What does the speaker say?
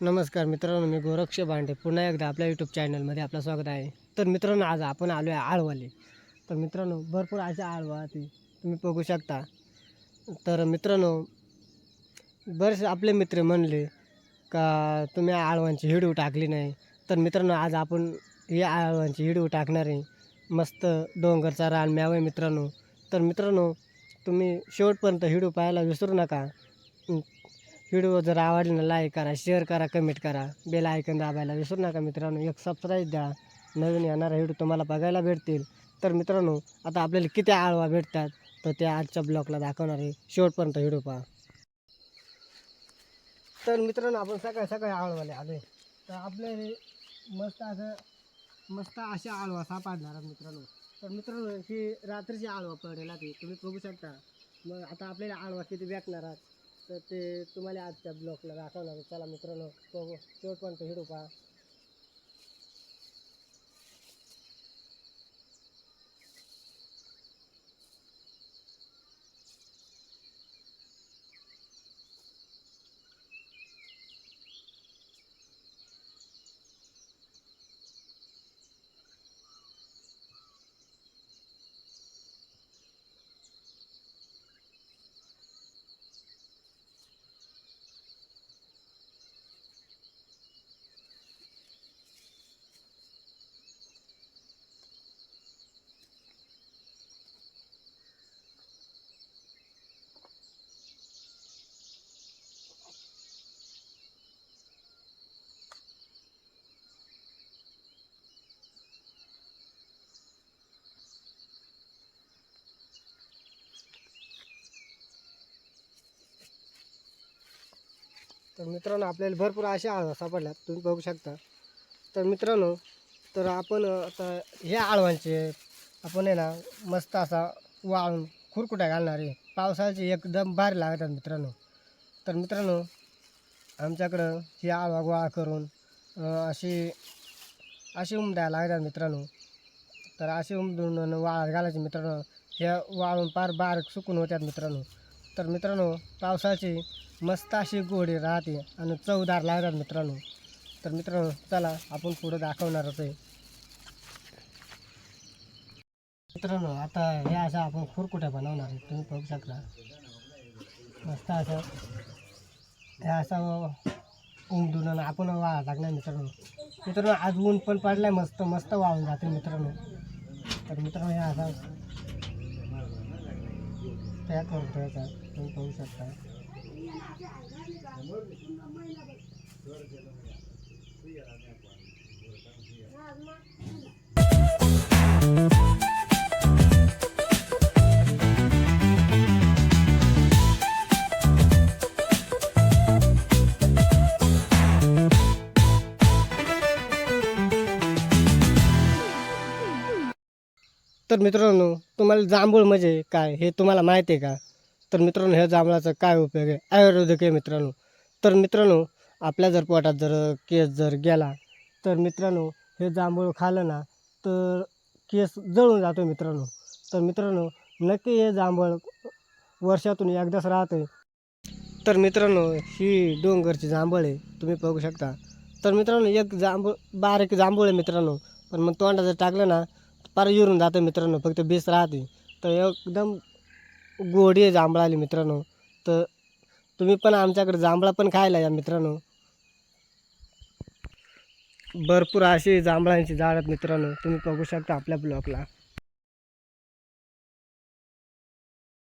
नमस्कार मित्रांनो मी गोरक्ष भांडे पुन्हा एकदा आपल्या यूट्यूब चॅनलमध्ये आपलं स्वागत आहे. तर मित्रांनो आज आपण आलो आहे आळवाले. तर मित्रांनो भरपूर असे आळवा ती तुम्ही बघू शकता. तर मित्रांनो बरेचसे आपले मित्र म्हणले का तुम्ही आळवांची हिडू टाकली नाही. तर मित्रांनो आज आपण या आळवांची हिडू टाकणार आहे. मस्त डोंगरचा रान म्यावं आहे मित्रांनो. तर मित्रांनो तुम्ही शेवटपर्यंत हिडू पाहायला विसरू नका. व्हिडिओ जर आवडला ना लाईक करा शेअर करा कमेंट करा. बेल ऐकून दाबायला विसरू नका मित्रांनो. एक सबस्क्राईब द्या. नवीन येणारा व्हिडिओ तुम्हाला बघायला भेटतील. तर मित्रांनो आता आपल्याला किती आळवा भेटतात तर ते आजच्या ब्लॉगला दाखवणार आहे. शेवटपर्यंत व्हिडिओ पहा. तर मित्रांनो आपण सकाळी सकाळी आळवाले आले तर आपले मस्त असं मस्त अशा आळवा सापडणार मित्रांनो. तर मित्रांनो ही रात्रीची आळवा पडेल ती तुम्ही बघू शकता. मग आता आपल्याला आळवा किती भेटणार आहात? तर ते तुम्हाला आजच्या ब्लॉकला दाखवणार आहे. चला मित्रांनो बघू शेवटपर्यंत हिडू पहा तर मित्रांनो आपल्याला भरपूर अशा आळवा सापडल्यात तुम्ही बघू शकता. तर मित्रांनो तर आपण आता ह्या आळवांचे आपण आहे ना मस्त असा वाळून खुरकुट्या घालणारे पावसाळ्याचे एकदम भारी लागतात मित्रांनो. तर मित्रांनो आमच्याकडं ही आळवा गोळा करून अशी अशी उमडायला लागतात मित्रांनो. तर असे उमदून आणि वाळत घालायचे मित्रांनो. हे वाळून फार बारीक सुकून होत्यात मित्रांनो. तर मित्रांनो पावसाची मस्त अशी गोडी राहते आणि चवदार लागतात मित्रांनो. तर मित्रांनो चला आपण पुढं दाखवणारच आहे. मित्रांनो आता हे असं आपण खुरकुट्या बनवणार आहे. तुम्ही बघू शकता. मस्त असं. हे असं उमदून आणि आपण वाळा लागणार मित्रांनो. मित्रांनो आज ऊन पण पडलाय. मस्त मस्त वाहून जाते मित्रांनो. तर मित्रांनो हे असं. तयार करतो ठेवायचा तुम्ही पाहू शकता. तर मित्रांनो तुम्हाला जांभूळ म्हणजे काय हे तुम्हाला माहिती आहे का? तर मित्रांनो ह्या जांभळाचा काय उपयोग आहे? आयुर्वेदिक आहे मित्रांनो. तर मित्रांनो आपल्या जर पोटात जर केस जर गेला तर मित्रांनो हे जांभूळ खाल्लं ना तर केस जळून जातो मित्रांनो. तर मित्रांनो नक्की हे जांभूळ वर्षातून एकदाच राहते तर मित्रांनो ही डोंगरची जांभळ आहे तुम्ही बघू शकता. तर मित्रांनो एक जांभूळ बारीक जांभूळ आहे मित्रांनो. पण मग तोंडा जर टाकलं ना पार युरून जातं मित्रांनो फक्त बेस राहते तर एकदम गोडी आहे जांभळा आली मित्रांनो. तर तुम्ही पण आमच्याकडे जांभळा पण खायला या मित्रांनो. भरपूर अशी जांभळांची झाड आहेत मित्रांनो. तुम्ही बघू शकता आपल्या ब्लॉकला